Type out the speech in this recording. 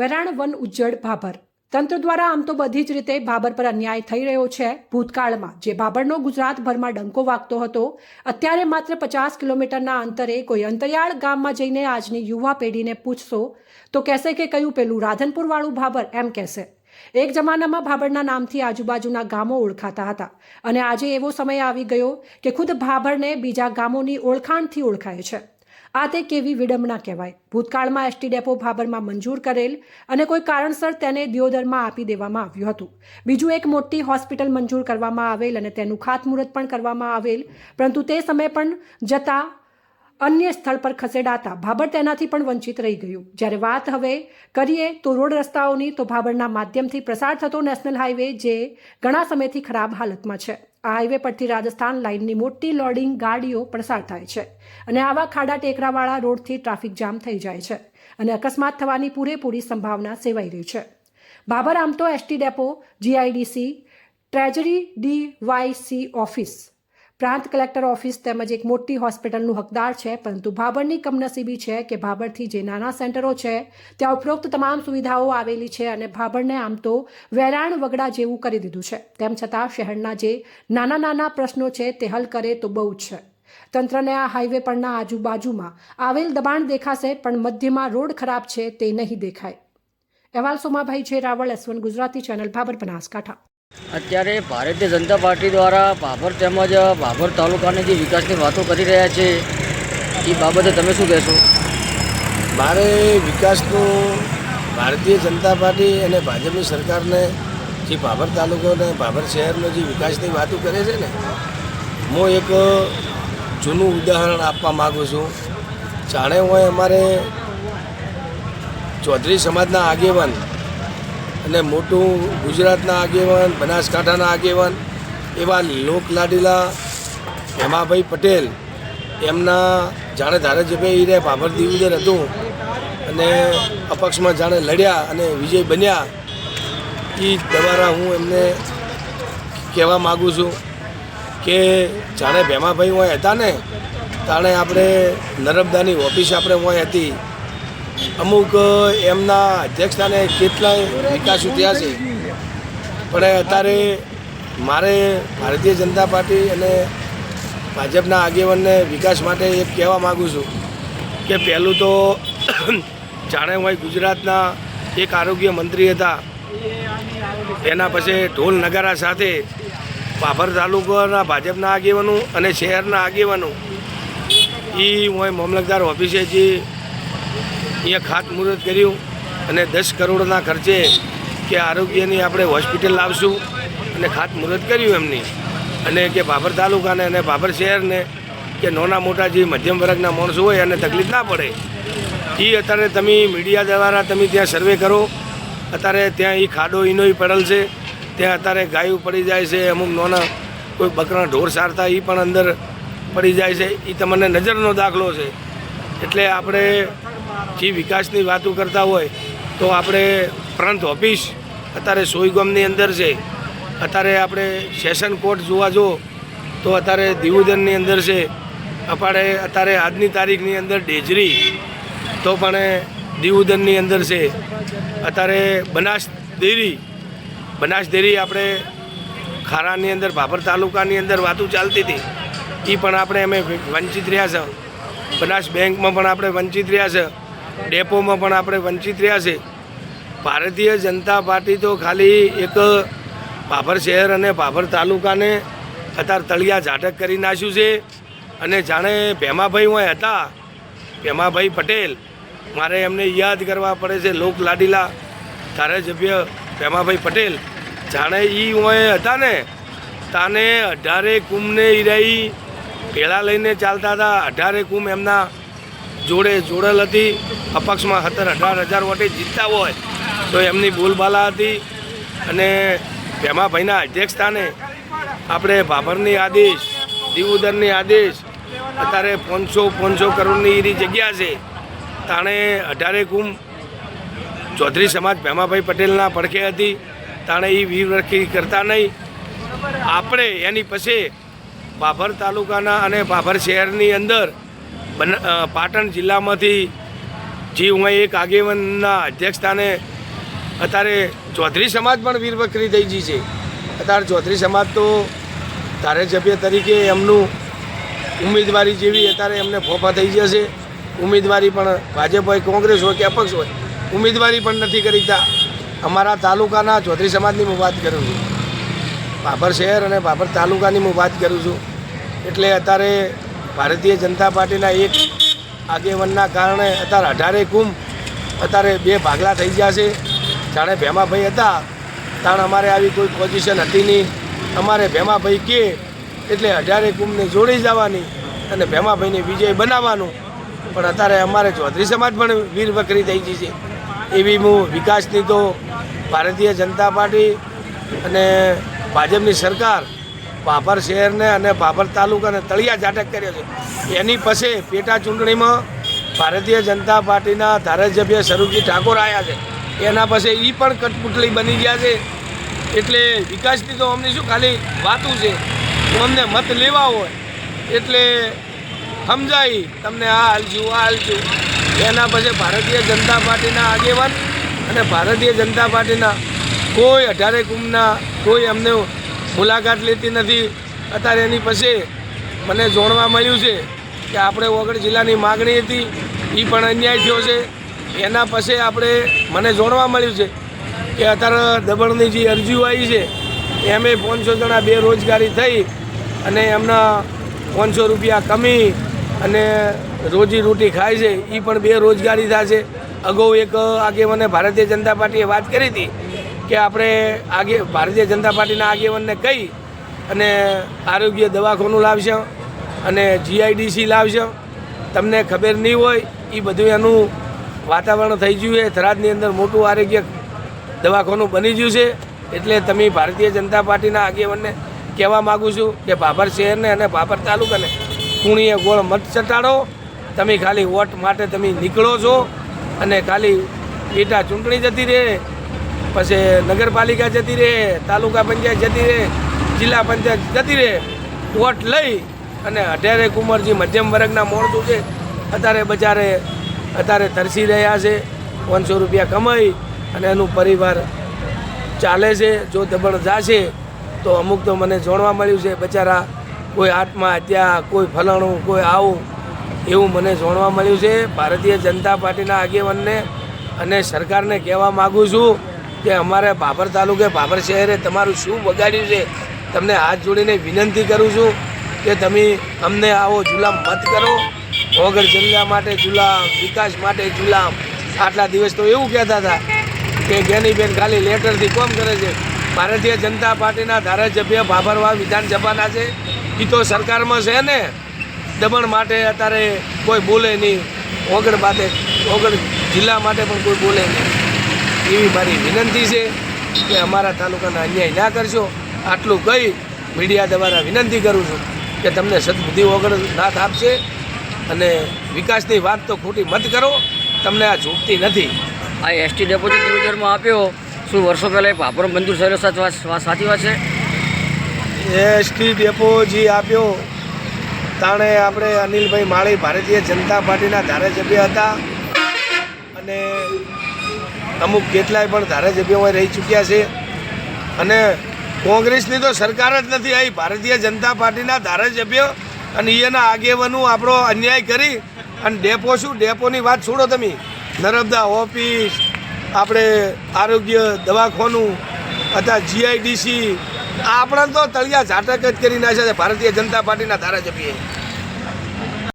વેરાણ one ઉજ્જડ Bhabhar. તંત્ર દ્વારા આમ તો બધી જ રીતે ભાભર પર અન્યાય થઈ રહ્યો છે. ભૂતકાળમાં જે ભાભરનો ગુજરાતભરમાં ડંકો વાગતો હતો, અત્યારે માત્ર પચાસ કિલોમીટરના અંતરે કોઈ અંતરિયાળ ગામમાં જઈને આજની યુવા પેઢીને પૂછશો, તો કહેશે કે કયું પેલું રાધનપુરવાળું ભાભર? એમ કહેશે. એક જમાનામાં ભાભરના નામથી આજુબાજુના ગામો ઓળખાતા હતા અને આજે એવો સમય આવી ગયો કે ખુદ ભાભરને બીજા ગામોની ઓળખાણથી ઓળખાય છે. આ તે કેવી વિડંબના કહેવાય? ભૂતકાળમાં એસટી ડેપો ભાભરમાં મંજૂર કરેલ અને કોઈ કારણસર તેને દિયોદરમાં આપી દેવામાં આવ્યું હતું. બીજું એક મોટી હોસ્પિટલ મંજૂર કરવામાં આવેલ અને તેનું ખાતમુહૂર્ત પણ કરવામાં આવેલ. પરંતુ તે સમય પણ જતા અન્ય સ્થળ પર ખસેડાતા ભાભર તેનાથી પણ વંચિત રહી ગયું. જ્યારે વાત હવે કરીએ તો રોડ રસ્તાઓની તો ભાભરના માધ્યમથી પ્રસાર થતો નેશનલ હાઈવે જે ઘણા સમયથી ખરાબ હાલતમાં છે. આ હાઈવે પરથી રાજસ્થાન લાઇનની મોટી લોડિંગ ગાડીઓ પસાર થાય છે અને આવા ખાડા ટેકરાવાળા રોડથી ટ્રાફિક જામ થઈ જાય છે અને અકસ્માત થવાની પૂરેપૂરી સંભાવના સેવાઈ રહી છે. બાબર આમ તો ST depot, GIDC, treasury DYC office પ્રાંત કલેક્ટર ઓફિસ તેમજ એક મોટી હોસ્પિટલનું હકદાર છે, પરંતુ ભાભરની કમનસીબી છે કે ભાભરથી જે નાના સેન્ટરો છે, ત્યાં ઉપરોક્ત તમામ સુવિધાઓ આવેલી છે અને ભાભરને આમ તો વેરાણ વગડા જેવું કરી દીધું છે. તેમ છતાં શહેરના જે નાના નાના પ્રશ્નો છે તે હલ કરે તો બહુ જ છે. તંત્રને આ હાઈવે પરના આજુબાજુમાં આવેલ દબાણ દેખાશે, પણ મધ્યમાં રોડ ખરાબ છે તે નહીં દેખાય. અહેવાલ સોમાભાઈ છે, Raval S one Gujarati, channel Bhabhar Banaskantha. અત્યારે ભારતીય જનતા પાર્ટી દ્વારા ભાભર તેમજ ભાભર તાલુકાની જે વિકાસની વાતો કરી રહ્યા છે, એ બાબતે તમે શું કહેશો? મારે વિકાસનું ભારતીય જનતા પાર્ટી અને ભાજપની સરકારને જે ભાભર તાલુકો અને ભાભર શહેરનો જે વિકાસની વાતો કરે છે ને, હું એક જૂનું ઉદાહરણ આપવા માગું છું. જાણે હું અમારે ચૌધરી સમાજના આગેવાન અને મોટું ગુજરાતના આગેવાન, બનાસકાંઠાના આગેવાન એવા લોકલાડીલા હેમાભાઈ પટેલ, એમના જાણે ધારાસભ્ય હીરે ભાભર દિવિજર હતું અને અપક્ષમાં જાણે લડ્યા અને વિજય બન્યા એ દ્વારા હું એમને કહેવા માગું છું કે જાણે ભેમાભાઈ હોય હતા ને, તાણે આપણે નર્મદાની ઓફિસ આપણે હોય હતી અમુક એમના અધ્યક્ષતાને કેટલાય વિકાસો થયા છે. પણ અત્યારે મારે ભારતીય જનતા પાર્ટી અને ભાજપના આગેવાનને વિકાસ માટે એક કહેવા માગું છું કે પહેલું તો જાણે હોય ગુજરાતના એક આરોગ્ય મંત્રી હતા. એના પછી ઢોલ નગારા સાથે ભાભર તાલુકાના ભાજપના આગેવાનો અને શહેરના આગેવાનો. એ હોય મામલતદાર ઓફિસે જે અહીંયા ખાતમુહૂર્ત કર્યું અને દસ કરોડના ખર્ચે કે આરોગ્યની આપણે હોસ્પિટલ લાવશું અને ખાતમુહૂર્ત કર્યું એમની. અને કે ભાભર તાલુકાને અને ભાભર શહેરને કે નાના મોટા જે મધ્યમ વર્ગના માણસો હોય એને તકલીફ ના પડે. એ અત્યારે તમે મીડિયા દ્વારા તમે ત્યાં સર્વે કરો, અત્યારે ત્યાં એ ખાડો એનોય પડેલ છે, ત્યાં અત્યારે ગાયું પડી જાય છે, અમુક નાના કોઈ બકરા ઢોર સારતા એ પણ અંદર પડી જાય છે એ તમને નજરનો દાખલો છે. એટલે આપણે જે વિકાસની વાતો કરતા હોય તો આપણે પ્રાંત ઓફિસ, અત્યારે સોઈગામની અંદર છે. અત્યારે આપણે સેશન કોર્ટ જોવા જો, તો અત્યારે દિવુદનની અંદર છે. આપણે અત્યારે આજની તારીખની અંદર ડેજરી, તો પણ દિવુદનની અંદર છે. અત્યારે બનાસ ડેરી બનાસ ડેરી આપણે ખારાની અંદર, ભાભર તાલુકાની અંદર વાતો ચાલતી હતી. એ પણ આપણે અમે વંચિત રહ્યા છે. બનાસ બેંકમાં પણ આપણે વંચિત રહ્યા છે. ડેપોમાં પણ આપણે વંચિત રહ્યા છે. ભારતીય જનતા પાર્ટી તો ખાલી એક ભાભર શહેર અને ભાભર તાલુકાને અત્યારે તળિયા ઝાટક કરી નાખ્યું છે. અને જાણે ભેમાભાઈ હોય હતા, ભેમાભાઈ પટેલ, મારે એમને યાદ કરવા પડે છે લોક લાડીલા ધારાસભ્ય ભેમાભાઈ પટેલ. જાણે એ હોય હતા ને, તાને અઢારે કુંભને ઈરાઈ પેલા લઈને ચાલતા હતા. અઢારે કુંભ એમના જોડે જોડેલ હતી. અપક્ષમાં સત્તર અઢાર હજાર વોટે જીતતા હોય તો એમની બોલબાલા હતી. અને ભેમાભાઈના અધ્યક્ષસ્થાને આપણે ભાભરની આદેશ, દીવુદરની આદેશ, અત્યારે પાંચસો પાંચસો કરોડની એની જગ્યા છે. તાણે અઢારે કુંભ ચૌધરી સમાજ ભેમાભાઈ પટેલના પડખે હતી. તાણે એ વીરરખી કરતા નહીં. આપણે એની પછી ભાભર તાલુકાના અને ભાભર શહેરની અંદર પાટણ જિલ્લામાંથી જે હું એક આગેવાનના અધ્યક્ષસ્થાને અત્યારે ચૌધરી સમાજ પણ વીરવકરી થઈ ગઈ છે. અત્યારે ચૌધરી સમાજ તો ધારાસભ્ય તરીકે એમનું ઉમેદવારી જેવી અત્યારે એમને ફોફા થઈ જશે ઉમેદવારી પણ ભાજપ હોય, કોંગ્રેસ હોય કે અપક્ષ હોય, ઉમેદવારી પણ નથી કરીતા અમારા તાલુકાના ચૌધરી સમાજની હું વાત કરું છું. બાબર શહેર અને બાબર તાલુકાની હું વાત કરું છું. એટલે અત્યારે ભારતીય જનતા પાર્ટીના એક આગેવનના કારણે અત્યારે અઢારે કુંભ અત્યારે બે ભાગલા થઈ ગયા છે. જાણે ભેમાભાઈ હતા, તાણ અમારે આવી કોઈ પોઝિશન હતી નહીં. અમારે ભેમાભાઈ કે, એટલે અઢારે કુંભને જોડી જવાની અને ભેમાભાઈને વિજય બનાવવાનું. પણ અત્યારે અમારે ચૌધરી સમાજ પણ વીર વકરી થઈ ગઈ છે. એવી હું વિકાસની તો ભારતીય જનતા પાર્ટી અને ભાજપની સરકાર ભાભર શહેરને અને ભાભર તાલુકાને તળિયા ઝાટક કર્યો છે. એની પછી પેટા ચૂંટણીમાં ભારતીય જનતા પાર્ટીના ધારાસભ્ય સરુજી ઠાકોર આવ્યા છે. એના પછી એ પણ કટપુટલી બની ગયા છે. એટલે વિકાસની તો અમને શું ખાલી વાતું છે. અમને મત લેવા હોય, એટલે સમજાય તમને આ હાલજું આ હાલજું એના પછી ભારતીય જનતા પાર્ટીના આગેવાન અને ભારતીય જનતા પાર્ટીના કોઈ અઢારે કુંભના કોઈ અમને મુલાકાત લેતી નથી. અત્યારે એની પછી મને જોણવા મળ્યું છે કે આપણે વગર જિલ્લાની માગણી હતી એ પણ અન્યાય થયો છે. એના પછી આપણે મને જોણવા મળ્યું છે કે અત્યારે દબણની જે અરજીઓ આવી છે, એમે પાંચસો જણા બેરોજગારી થઈ અને એમના પાંચસો રૂપિયા કમી અને રોજી રોટી ખાય છે એ પણ બેરોજગારી થશે. અગાઉ એક આગેવાને ભારતીય જનતા પાર્ટીએ વાત કરી હતી કે આપણે આગે ભારતીય જનતા પાર્ટીના આગેવાનને કહી અને આરોગ્ય દવાખાનું લાવશે અને જીઆઈડીસી લાવશે. તમને ખબર નહીં હોય એ બધું એનું વાતાવરણ થઈ ગયું છે. થરાદની અંદર મોટું આરોગ્ય દવાખાનું બની ગયું છે. એટલે તમે ભારતીય જનતા પાર્ટીના આગેવાનને કહેવા માગું છું કે ભાભર શહેરને અને ભાભર તાલુકાને કુણીએ ગોળ મત ચટાડો. તમે ખાલી વોટ માટે તમે નીકળો છો અને ખાલી પેટા ચૂંટણી જતી રહે. પછી નગરપાલિકા જતી રહે, તાલુકા પંચાયત જતી રહે, જિલ્લા પંચાયત જતી રહે, વોટ લઈ અને અઢારે કુંવરજી મધ્યમ વર્ગના માણસો છે, અત્યારે બજારે, અત્યારે તરસી રહ્યા છે, પાંચસો રૂપિયા કમાઈ અને એનું પરિવાર ચાલે છે, જો દબણ જાશે તો અમુક તો મને જાણવા મળ્યું છે, બચારા કોઈ આત્મહત્યા, કોઈ ફલાણું, કોઈ આવું એવું મને જાણવા મળ્યું છે. ભારતીય જનતા પાર્ટીના આગેવાનને અને સરકારને કહેવા માગું છું કે અમારે ભાભર તાલુકે ભાભર શહેરે તમારું શું બગાડ્યું છે? તમને હાથ જોડીને વિનંતી કરું છું કે તમે અમને આવો જુલામ મત કરો. વગર જિલ્લા માટે જુલામ, વિકાસ માટે જુલામ. આટલા દિવસ તો એવું કહેતા હતા કે જ્ઞાનીબેન ખાલી લેટરથી કોમ કરે છે. ભારતીય જનતા પાર્ટીના ધારાસભ્ય ભાભરવા વિધાનસભાના છે. એ તો સરકારમાં છે ને. દમણ માટે અત્યારે કોઈ બોલે નહીં. ઓગળ માટે ઓગળ જિલ્લા માટે પણ કોઈ બોલે નહીં. એવી મારી વિનંતી છે કે અમારા તાલુકાના અન્યાય ના કરશો. આટલું કહી મીડિયા દ્વારા વિનંતી કરું છું કે તમને સદબુદ્ધિ વગર નાથ આપશે અને વિકાસની વાત તો ખોટી મત કરો તમને આ ઝૂકતી નથી. આ એસટી ડેપોઝિટ રિઝર્વમાં આપ્યો. શું વર્ષો પહેલાં એ ભાભર મંજૂર થયેલો સાચી વાત વાત- સાચી વાત છે? એસટી ડેપો જે આપ્યો. તાણે આપણે અનિલભાઈ માળી ભારતીય જનતા પાર્ટીના ધારાસભ્ય હતા. અને અમુક કેટલાય પણ ધારાસભ્યો રહી ચૂક્યા છે. અને કોંગ્રેસની તો સરકાર જ નથી આવી. ભારતીય જનતા પાર્ટીના ધારાસભ્ય અને એના આગેવાનો આપણો અન્યાય કરી અને ડેપો શું? ડેપોની વાત છોડો તમે. નર્મદા ઓફિસ, આપણે આરોગ્ય દવાખાનું અથવા જીઆઈડીસી આપણા તો તળિયા ઝાટક જ કરી નાખ્યા છે ભારતીય જનતા પાર્ટીના ધારાસભ્યએ